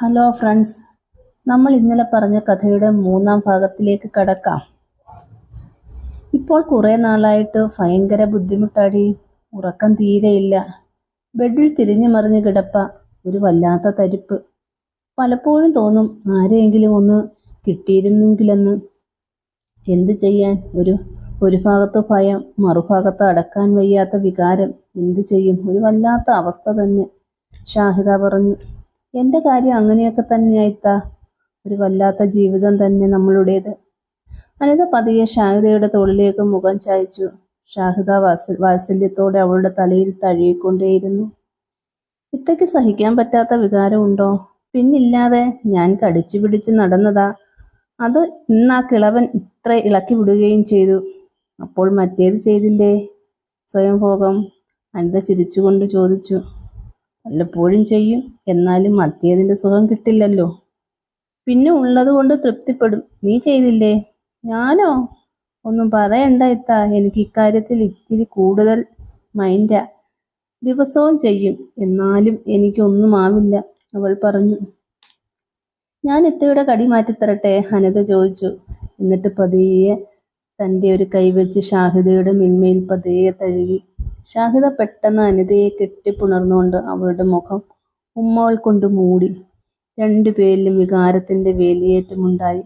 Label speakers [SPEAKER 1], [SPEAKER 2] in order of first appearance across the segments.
[SPEAKER 1] Hello friends നമ്മൾ ഇന്നലെ പറഞ്ഞ കഥയുടെ മൂന്നാം ഭാഗത്തിലേക്ക് കടക്കാം. ഇപ്പോൾ കുറേ നാളായിട്ട് ഭയങ്കര ബുദ്ധിമുട്ടാടി. ഉറക്കം തീരെയില്ല ബെഡിൽ തിരിഞ്ഞു മറിഞ്ഞ് കിടപ്പ ഒരു വല്ലാത്ത തരിപ്പ്. പലപ്പോഴും തോന്നും ആരെയെങ്കിലും ഒന്ന് കിട്ടിയിരുന്നെങ്കിലെന്ന്. എന്തു ചെയ്യാൻ? ഒരു ഒരു ഭാഗത്ത് ഭയം മറുഭാഗത്ത് അടക്കാൻ വയ്യാത്ത വികാരം. എന്തു ചെയ്യും? ഒരു വല്ലാത്ത അവസ്ഥ തന്നെ. ഷാഹിദ പറഞ്ഞു. എന്റെ കാര്യം അങ്ങനെയൊക്കെ തന്നെയായിത്താ ഒരു വല്ലാത്ത ജീവിതം തന്നെ നമ്മളുടേത്. അനിത പതിയെ ഷാഹിദയുടെ തോളിലേക്ക് മുഖം ചായച്ചു. ഷാഹിദ വാസ വാത്സല്യത്തോടെ അവളുടെ തലയിൽ തഴുകിക്കൊണ്ടേയിരുന്നു. ഇത്തയ്ക്ക് സഹിക്കാൻ പറ്റാത്ത വികാരമുണ്ടോ പിന്നില്ലാതെ ഞാൻ കടിച്ചു പിടിച്ച് നടന്നതാ. അത് ഇന്ന് ആ കിളവൻ ഇത്ര ഇളക്കി വിടുകയും ചെയ്തു. അപ്പോൾ മറ്റേത് ചെയ്തില്ലേ? സ്വയംഭോഗം? അനിത ചിരിച്ചുകൊണ്ട് ചോദിച്ചു. വല്ലപ്പോഴും ചെയ്യും. എന്നാലും മറ്റേതിന്റെ സുഖം കിട്ടില്ലല്ലോ. പിന്നെ ഉള്ളത് കൊണ്ട് തൃപ്തിപ്പെടും. നീ ചെയ്തില്ലേ? ഞാനോ? ഒന്നും പറയണ്ട ഇത്ത. എനിക്ക് ഇക്കാര്യത്തിൽ ഇത്തിരി കൂടുതൽ മൈൻഡാ ദിവസവും ചെയ്യും. എന്നാലും എനിക്കൊന്നും ആവില്ല. അവൾ പറഞ്ഞു. ഞാൻ ഇത്തയുടെ കടി മാറ്റിത്തരട്ടെ അനത ചോദിച്ചു. എന്നിട്ട് പതിയെ തന്റെ ഒരു കൈവച്ച് ഷാഹിദയുടെ മിന്മയിൽ പതിയെ തഴുകി. ഷാഹിദ പെട്ടെന്ന് അനിതയെ കെട്ടിപ്പുണർന്നുകൊണ്ട് അവളുടെ മുഖം ഉമ്മകൾ കൊണ്ട് മൂടി. രണ്ടുപേരിലും വികാരത്തിന്റെ വേലിയേറ്റമുണ്ടായി.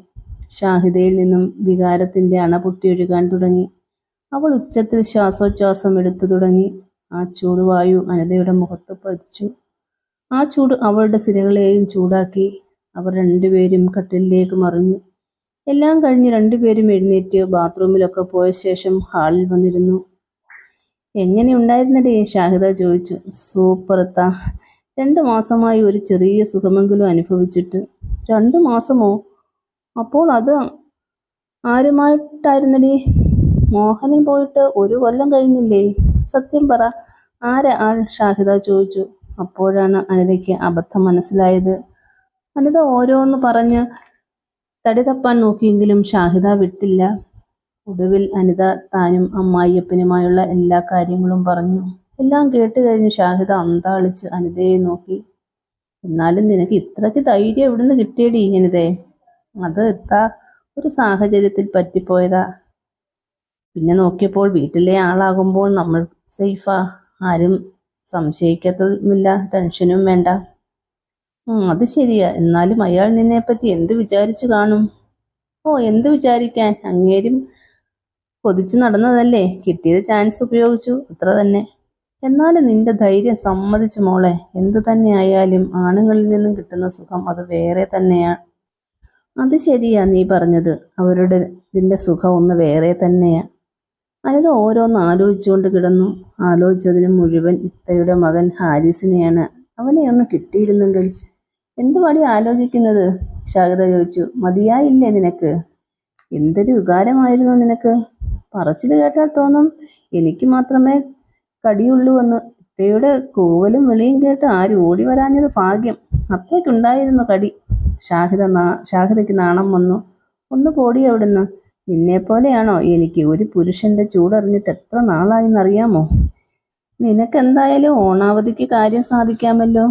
[SPEAKER 1] ഷാഹിദയിൽ നിന്നും വികാരത്തിന്റെ അണ പൊട്ടിയൊഴുകാൻ തുടങ്ങി. അവൾ ഉച്ചത്തിൽ ശ്വാസോച്ഛ്വാസം എടുത്തു തുടങ്ങി. ആ ചൂടുവായു അനിതയുടെ മുഖത്ത് പതിച്ചു. ആ ചൂട് അവളുടെ സിരകളെയും ചൂടാക്കി. അവർ രണ്ടുപേരും കട്ടിലേക്ക് മറിഞ്ഞു. എല്ലാം കഴിഞ്ഞ് രണ്ടുപേരും എഴുന്നേറ്റ് ബാത്റൂമിലൊക്കെ പോയ ശേഷം ഹാളിൽ വന്നിരുന്നു. എങ്ങനെ ഉണ്ടായിരുന്നടേ? ഷാഹിദ ചോദിച്ചു. സൂപ്പർ എത്താ രണ്ട് മാസമായി ഒരു ചെറിയ സുഖമെങ്കിലും അനുഭവിച്ചിട്ട്. രണ്ടു മാസമോ? അപ്പോൾ അത് ആരുമായിട്ടായിരുന്നടി? മോഹനൻ പോയിട്ട് ഒരു കൊല്ലം കഴിഞ്ഞില്ലേ? സത്യം പറ. ആരെ ആൾ? ഷാഹിദ ചോദിച്ചു. അപ്പോഴാണ് അനിതയ്ക്ക് അബദ്ധം മനസ്സിലായത്. അനിത ഓരോന്ന് പറഞ്ഞ് തടി തപ്പാൻ നോക്കിയെങ്കിലും ഷാഹിദ വിട്ടില്ല. ഒടുവിൽ അനിത താനും അമ്മായിയപ്പനുമായുള്ള എല്ലാ കാര്യങ്ങളും പറഞ്ഞു. എല്ലാം കേട്ട് കഴിഞ്ഞ് ഷാഹിദ അന്താളിച്ച് അനിതയെ നോക്കി. എന്നാലും നിനക്ക് ഇത്രയ്ക്ക് ധൈര്യം എവിടുന്ന് കിട്ടിയടി അനിതേ? അത് എത്താ ഒരു സാഹചര്യത്തിൽ പറ്റിപ്പോയതാ. പിന്നെ നോക്കിയപ്പോൾ വീട്ടിലെ ആളാകുമ്പോൾ നമ്മൾ സേഫാ. ആരും സംശയിക്കത്തതുമില്ല ടെൻഷനും വേണ്ട. അത് ശരിയാ. എന്നാലും അയാൾ നിന്നെ പറ്റി എന്ത് വിചാരിച്ചു കാണും? ഓ എന്ത് വിചാരിക്കാൻ? അങ്ങേരും കൊതിച്ചു നടന്നതല്ലേ? കിട്ടിയത് ചാൻസ് ഉപയോഗിച്ചു അത്ര തന്നെ. എന്നാലും നിന്റെ ധൈര്യം സമ്മതിച്ചു മോളെ. എന്തു തന്നെ ആയാലും ആണുങ്ങളിൽ നിന്നും കിട്ടുന്ന സുഖം അത് വേറെ തന്നെയാണ് അത് ശരിയാ നീ പറഞ്ഞത്. അവരുടെ ഇതിന്റെ സുഖം ഒന്ന് വേറെ തന്നെയാ. അനിത ഓരോന്ന് ആലോചിച്ചുകൊണ്ട് കിടന്നു. ആലോചിച്ചതിന് മുഴുവൻ ഇത്തയുടെ മകൻ ഹാരിസിനെയാണ്. അവനെ ഒന്ന് കിട്ടിയിരുന്നെങ്കിൽ എന്തു പാടി ആലോചിക്കുന്നത്? ശാരദ ചോദിച്ചു. മതിയായില്ലേ നിനക്ക്? എന്തൊരു വികാരമായിരുന്നു നിനക്ക്? പറച്ചിൽ കേട്ടാൽ തോന്നും എനിക്ക് മാത്രമേ കടിയുള്ളൂ എന്ന്. ഇത്തയുടെ കൂവലും വിളിയും കേട്ട് ആരും ഓടി വരാഞ്ഞത് ഭാഗ്യം. അത്രയ്ക്കുണ്ടായിരുന്നു കടി. ഷാഹിദ നാ ഷാഹിദയ്ക്ക് നാണം വന്നു. ഒന്ന് പോടി അവിടുന്ന്. നിന്നെപ്പോലെയാണോ എനിക്ക് ഒരു പുരുഷന്റെ ചൂടറിഞ്ഞിട്ട് എത്ര നാളായെന്നറിയാമോ? നിനക്കെന്തായാലും ഓണാവധിക്ക് കാര്യം സാധിക്കാമല്ലോ.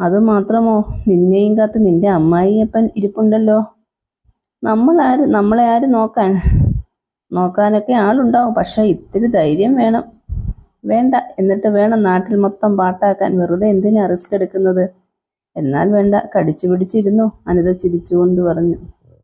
[SPEAKER 1] അത് മാത്രമോ? നിന്നെയും കാത്ത് നിന്റെ അമ്മായിയപ്പൻ ഇരിപ്പുണ്ടല്ലോ. നമ്മൾ ആര് നമ്മളെ ആര് നോക്കാൻ? നോക്കാനൊക്കെ ആളുണ്ടാവും പക്ഷെ ഇത്തിരി ധൈര്യം വേണം. വേണ്ട എന്നിട്ട് വേണം നാട്ടിൽ മൊത്തം പാട്ടാക്കാൻ. വെറുതെ എന്തിനാ റിസ്ക് എടുക്കുന്നത്? എന്നാൽ വേണ്ട കടിച്ചു പിടിച്ചിരുന്നു അനിത ചിരിച്ചുകൊണ്ട് പറഞ്ഞു.